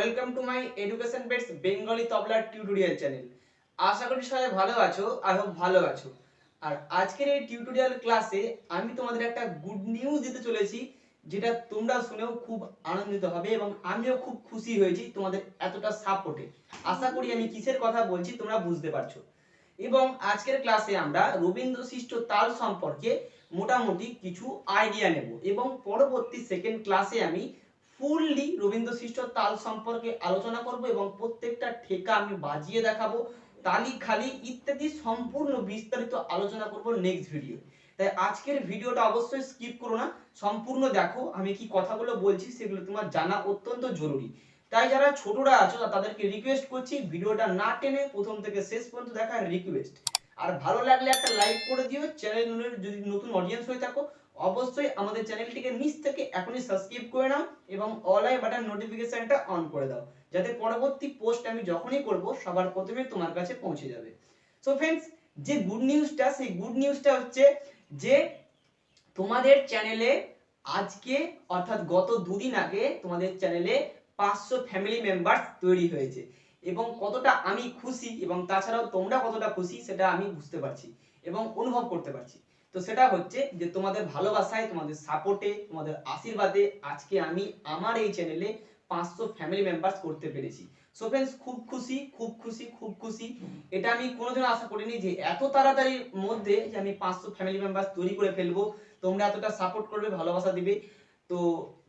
Welcome to my education base Bengali তবলার tutorial channel আশা করি সবাই ভালো আছো আই হোপ ভালো আছো। আর আজকের এই টিউটোরিয়াল ক্লাসে আমি তোমাদের একটা গুড নিউজ দিতে চলেছি, যেটা তোমরা শুনেও খুব আনন্দিত হবে এবং আমিও খুব খুশি হয়েছি তোমাদের এতটা সাপোর্টে আশা করি আমি কিসের কথা বলছি তোমরা বুঝতে পারছ। এবং আজকের ক্লাসে আমরা রবীন্দ্র সৃষ্ট তাল সম্পর্কে মোটামুটি কিছু আইডিয়া নেব এবং পরবর্তী সেকেন্ড ক্লাসে আমি ফুললি রবীন্দ্র সৃষ্ট তাল সম্পর্কে আলোচনা করব এবং প্রত্যেকটা ঠেকা আমি বাজিয়ে দেখাবো, তালি, খালি ইত্যাদি সম্পূর্ণ বিস্তারিত আলোচনা করব নেক্সট ভিডিও তাই আজকের ভিডিওটা অবশ্যই স্কিপ করো না, সম্পূর্ণ দেখো আমি কি কথাগুলো বলছি সেগুলো তোমার জানা অত্যন্ত জরুরি। তাই যারা ছোটরা আছো, তাদেরকে রিকোয়েস্ট করছি ভিডিওটা না টেনে প্রথম থেকে শেষ পর্যন্ত দেখার রিকোয়েস্ট আর ভালো লাগলে একটা লাইক করে দিও চ্যানেল যদি নতুন অডিয়েন্স হয়ে থাকো অবশ্যই আমাদের চ্যানেলটিকে নিচ থেকে এখনই সাবস্ক্রাইব করে নাও এবং অল আই বাটন নোটিফিকেশনটা অন করে দাও। যাতে পরবর্তী পোস্ট আমি যখনই করব, সবার প্রথমে তোমার কাছে পৌঁছে যাবে। সো ফ্রেন্ডস যে গুড নিউজটা সেই গুড নিউজটা হচ্ছে যে তোমাদের চ্যানেলে আজকে, অর্থাৎ গত দুদিন আগে তোমাদের চ্যানেলে পাঁচশো ফ্যামিলি মেম্বার্স তৈরি হয়েছে। এবং কতটা আমি খুশি এবং তাছাড়াও তোমরা কতটা খুশি, সেটা আমি বুঝতে পারছি এবং অনুভব করতে পারছি। তো সেটা হচ্ছে যে তোমাদের ভালোবাসায়, তোমাদের সাপোর্টে তোমাদের আশীর্বাদে আজকে আমি আমার এই চ্যানেলে পাঁচশো ফ্যামিলি মেম্বার্স করতে পেরেছি। সো ফ্রেন্ডস খুব খুশি খুব খুশি খুব খুশি। এটা আমি কোনোদিন আশা করিনি যে এত তাড়াতাড়ির মধ্যে যে আমি পাঁচশো ফ্যামিলি মেম্বার তৈরি করে ফেলব। তোমরা এতটা সাপোর্ট করবে, ভালোবাসা দিবে। তো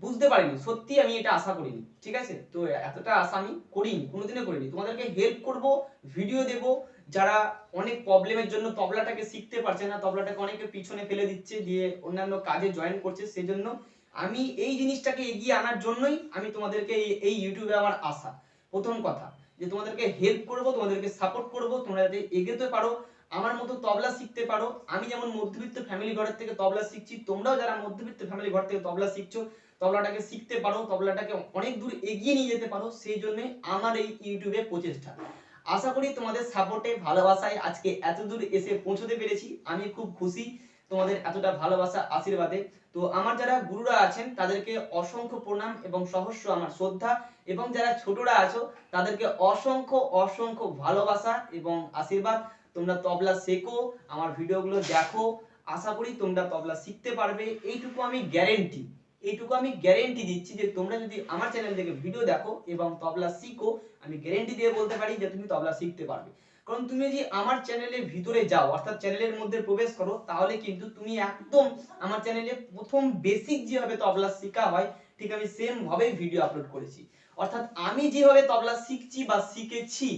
বুঝতে পারিনি সত্যি আমি এটা আশা করিনি, ঠিক আছে? তো এতটা আশা আমি করিনি, কোনোদিনও করিনি। তোমাদেরকে হেল্প করব ভিডিও দেব, যারা অনেক প্রবলেমের জন্য তবলাটাকে শিখতে পারছে না, তবলাটাকে অনেকে পিছনে ফেলে দিচ্ছে, দিয়ে অন্যান্য কাজে জয়েন করছে, সেজন্য আমি এই জিনিসটাকে এগিয়ে আনার জন্যই আমি তোমাদেরকে এই- ইউটিউবে আমার আশা। প্রথম কথা, যে তোমাদেরকে হেল্প করব, তোমাদেরকে সাপোর্ট করব, তোমরা যাতে এগোতে পারো আমার মতো তবলা শিখতে পারো। আমি যেমন মধ্যবিত্ত ফ্যামিলি ঘরের থেকে তবলা শিখছি, তোমরাও যারা মধ্যবিত্ত ফ্যামিলি ঘর থেকে তবলা শিখছো, তবলাটাকে শিখতে পারো, তবলাটাকে অনেক দূর এগিয়ে নিয়ে যেতে পারো, সেই জন্য আমার এই ইউটিউবে প্রচেষ্টা। আশা করি তোমাদের সাপোর্টে ভালোবাসায় আজকে এত দূর এসে পৌঁছতে পেরেছি। আমি খুব খুশি তোমাদের এতটা ভালোবাসা, আশীর্বাদে। তো আমার যারা গুরুরা আছেন, তাদেরকে অসংখ্য প্রণাম এবং সহস্র আমার শ্রদ্ধা। এবং যারা ছোটরা আছো, তাদেরকে অসংখ্য অসংখ্য ভালোবাসা এবং আশীর্বাদ। তোমরা তবলা শেখো, আমার ভিডিওগুলো দেখো। আশা করি তোমরা তবলা শিখতে পারবে। এইটুকু আমি গ্যারেন্টি এইটুকু আমি গ্যারেন্টি দিচ্ছি যে তোমরা যদি আমার চ্যানেল থেকে ভিডিও দেখো এবং তবলা শিখো, আমি গ্যারেন্টি দিয়ে বলতে পারি যে তুমি তবলা শিখতে পারবে। কারণ তুমি যদি আমার চ্যানেলের ভিতরে যাও, অর্থাৎ চ্যানেলের মধ্যে প্রবেশ করো, তাহলে কিন্তু তুমি একদম আমার চ্যানেলে প্রথম বেসিক যেভাবে তবলা শেখা হয়, ঠিক আমি সেম ভাবেই ভিডিও আপলোড করেছি। অর্থাৎ আমি যেভাবে তবলা শিখছি বা শিখেছি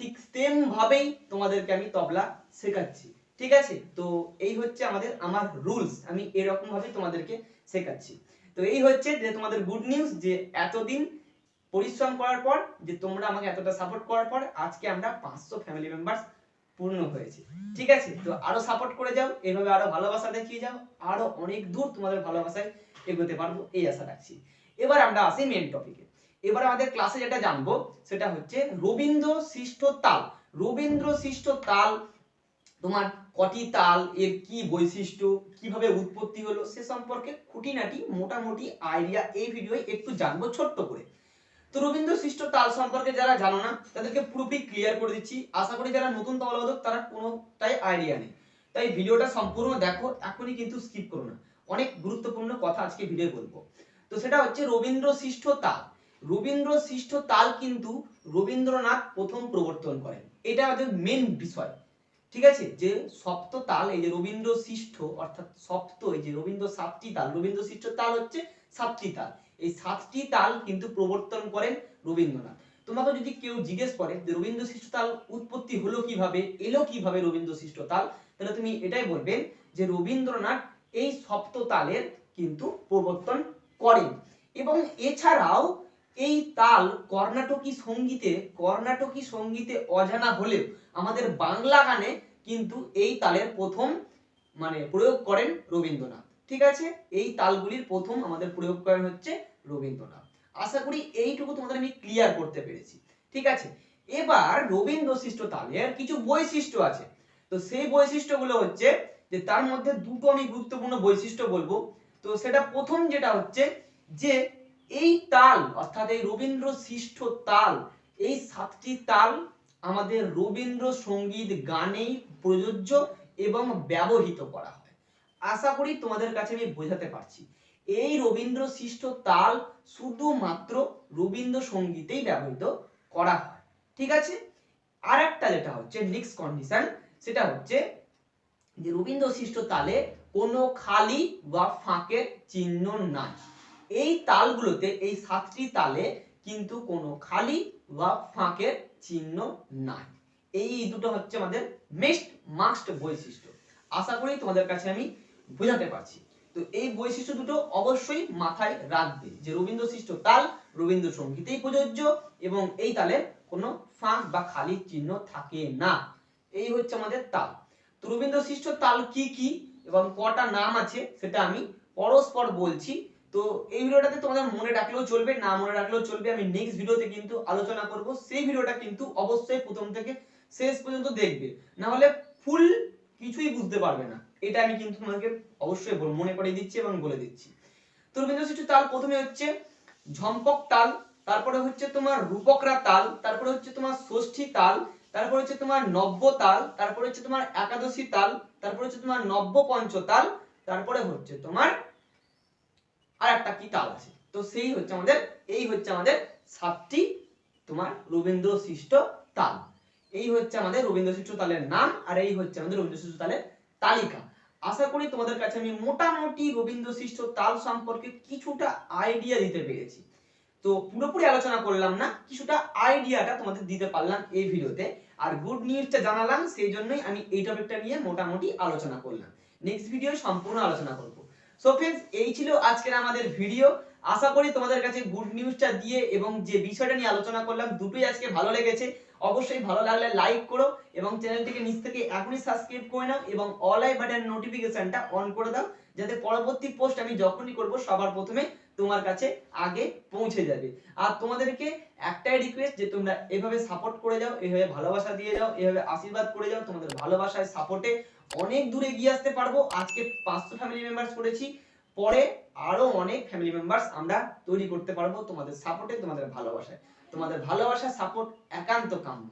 ঠিক সেম ভাবেই তোমাদেরকে আমি তবলা শেখাচ্ছি। ঠিক আছে? তো এই হচ্ছে আমাদের, আমার রুলস আমি এরকম ভাবে তোমাদেরকে শেখাচ্ছি। তো এই হচ্ছে যে তোমাদের গুড নিউজ যে এতদিন পরিশ্রম করার পর, যে তোমরা আমাকে এতটা সাপোর্ট করার পর, আজকে আমরা পাঁচশো ফ্যামিলি মেম্বার্স পূর্ণ হয়েছে। ঠিক আছে? তো আরও সাপোর্ট করে যাও, এভাবে আরও ভালোবাসা দেখিয়ে যাও, আরও অনেক দূর তোমাদের ভালোবাসায় এগোতে পারব, এই আশা রাখছি। এবার আমরা আসি মেন টপিকে এবার আমাদের ক্লাসে যেটা জানব, সেটা হচ্ছে রবীন্দ্র সৃষ্ট তাল। রবীন্দ্র সৃষ্ট তাল, তোমার কটি তাল, এর কি বৈশিষ্ট্য, কীভাবে উৎপত্তি হলো, সে সম্পর্কে খুঁটিনাটি, মোটামুটি আইডিয়া এই ভিডিওয়ে একটু জানব ছোট্ট করে। তো রবীন্দ্র সৃষ্ট তাল সম্পর্কে যারা জানো না, তাদেরকে পুরোপুরি ক্লিয়ার করে দিচ্ছি। আশা করি যারা নতুন তবলাবাদক তারা কোনোটাই আইডিয়া নেই। তাই ভিডিওটা সম্পূর্ণ দেখো, এখনই কিন্তু স্কিপ করো না। অনেক গুরুত্বপূর্ণ কথা আজকে ভিডিও বলব। তো সেটা হচ্ছে রবীন্দ্র সৃষ্ট তাল। রবীন্দ্র সৃষ্ট তাল কিন্তু রবীন্দ্রনাথ প্রথম প্রবর্তন করেন। এটা আমাদের মেন বিষয়। ঠিক আছে? যে সপ্ত তাল, এই যে রবীন্দ্র সৃষ্ট অর্থাৎ সপ্ত, এই যে রবীন্দ্র সাতটি তাল রবীন্দ্র সৃষ্ট তাল হচ্ছে সাতটি তাল। এই সাতটি তাল কিন্তু প্রবর্তন করেন রবীন্দ্রনাথ। তোমাকে যদি কেউ জিজ্ঞেস করে যে রবীন্দ্র সৃষ্ট তাল উৎপত্তি হলো কীভাবে, এলো কীভাবে রবীন্দ্র সৃষ্ট তাল, তাহলে তুমি এটাই বলবেন যে রবীন্দ্রনাথ এই সপ্ত তালের কিন্তু প্রবর্তন করেন। এবং এছাড়াও এই তাল কর্ণাটকী সঙ্গীতে কর্ণাটকী সঙ্গীতে অজানা হলেও আমাদের বাংলা গানে কিন্তু এই তালের প্রথম মানে প্রয়োগ করেন রবীন্দ্রনাথ। ঠিক আছে? এই তালগুলির প্রথম আমাদের প্রয়োগ করেন হচ্ছে রবীন্দ্রনাথ। আশা করি এইটুকু তোমাদের আমি ক্লিয়ার করতে পেরেছি। ঠিক আছে? এবার রবীন্দ্র সৃষ্ট তালের কিছু বৈশিষ্ট্য আছে। তো সেই বৈশিষ্ট্যগুলো হচ্ছে যে তার মধ্যে দুটো আমি গুরুত্বপূর্ণ বৈশিষ্ট্য বলব। তো সেটা প্রথম যেটা হচ্ছে যে এই তাল, অর্থাৎ এই রবীন্দ্র সৃষ্ট তাল, এই সাতটি তাল আমাদের রবীন্দ্র সংগীত গানেই প্রযোজ্য এবং ব্যবহৃত করা হয়। আশা করি তোমাদের কাছে আমি বোঝাতে পারছি। এই রবীন্দ্র সৃষ্ট তাল শুধুমাত্র রবীন্দ্র সঙ্গীতেই ব্যবহৃত করা হয়। ঠিক আছে? আর একটা যেটা হচ্ছে নেক্সট কন্ডিশন, সেটা হচ্ছে যে রবীন্দ্র সৃষ্ট তালে কোনো খালি বা ফাঁকের চিহ্ন নাই। এই তালগুলোতে, এই সাতটি তালে কিন্তু কোনো খালি বা ফাঁকের চিহ্ন নাই। এই দুটো হচ্ছে আমাদের মেস্ট মাস্ট বৈশিষ্ট্য। আশা করি তোমাদের কাছে আমি বোঝাতে পারছি। তো এই বৈশিষ্ট্য দুটো অবশ্যই মাথায় রাখবে যে রবীন্দ্র সৃষ্ট তাল রবীন্দ্র সঙ্গীতেই প্রযোজ্য এবং এই তালে কোনো ফাঁক বা খালি চিহ্ন থাকে না। এই হচ্ছে আমাদের তাল। তো রবীন্দ্র সৃষ্ট তাল কি কি এবং কটা নাম আছে সেটা আমি পরস্পর বলছি। তো এই ভিডিওটাতে তোমাদের মনে রাখলেও চলবে, না মনে রাখলেও চলবে। আমি নেক্সট ভিডিওতে কিন্তু আলোচনা করব। সেই ভিডিওটা কিন্তু অবশ্যই প্রথম থেকে শেষ পর্যন্ত দেখবে। না হলে ফুল কিছুই বুঝতে পারবে না। এটা আমি কিন্তু তোমাকে অবশ্যই মনে করিয়ে দিচ্ছি এবং বলে দিচ্ছি। তো রবীন্দ্র সৃষ্ট তাল প্রথমে হচ্ছে ঝম্পক তাল, তারপরে হচ্ছে তোমার রূপকরা তাল, তারপরে হচ্ছে তোমার ষষ্ঠী তাল, তারপরে হচ্ছে তোমার নব্য তাল, তারপরে হচ্ছে তোমার একাদশী তাল, তারপরে হচ্ছে তোমার নব্য পঞ্চ তাল, তারপরে হচ্ছে তোমার আর একটা কি তাল আছে? তো সেই হচ্ছে আমাদের, এই হচ্ছে আমাদের সাতটি তোমার রবীন্দ্র সৃষ্ট তাল। এই হচ্ছে আমাদের রবীন্দ্র সৃষ্ট তালের নাম আর এই হচ্ছে আমাদের রবীন্দ্র সৃষ্ট তালের তালিকা। আশা করি তোমাদের কাছে আমি মোটামুটি রবীন্দ্র সৃষ্ট তাল সম্পর্কে কিছুটা আইডিয়া দিতে পেরেছি। তো পুরোপুরি আলোচনা করলাম না, কিছুটা আইডিয়াটা তোমাদের দিতে পারলাম এই ভিডিওতে। আর গুড নিউজটা জানালাম, সেই জন্যই আমি এই টপিকটা নিয়ে মোটামুটি আলোচনা করলাম। নেক্সট ভিডিও সম্পূর্ণ আলোচনা করব। সো ফ্রেন্ডস এই ছিল আজকের আমাদের ভিডিও আশা করি তোমাদের কাছে গুড নিউজটা দিয়ে এবং যে বিষয়টা নিয়ে আলোচনা করলাম, দুটোই আজকে ভালো লেগেছে। অবশ্যই ভালো লাগলে লাইক করো এবং চ্যানেলটিকে নিচ থেকে এখনই সাবস্ক্রাইব করে নাও এবং অল আই বাটন নোটিফিকেশনটা অন করে দাও, যাতে পরবর্তী পোস্ট আমি যখনই করব, সবার প্রথমে তোমার কাছে আগে পৌঁছে যাবে। আর তোমাদেরকে একটাই রিকোয়েস্ট যে তোমরা এভাবে সাপোর্ট করে যাও, এভাবে ভালোবাসা দিয়ে যাও, এভাবে আশীর্বাদ করে যাও, তোমাদের ভালোবাসায় সাপোর্টে অনেক দূরে গিয়ে আসতে পারব। আজকে পাঁচশো ফ্যামিলি মেম্বার্স করেছি। পরে আরও অনেক ফ্যামিলি মেম্বার্স আমরা তৈরি করতে পারব তোমাদের সাপোর্টে তোমাদের ভালোবাসায়। তোমাদের ভালোবাসা সাপোর্ট একান্ত কাম্য।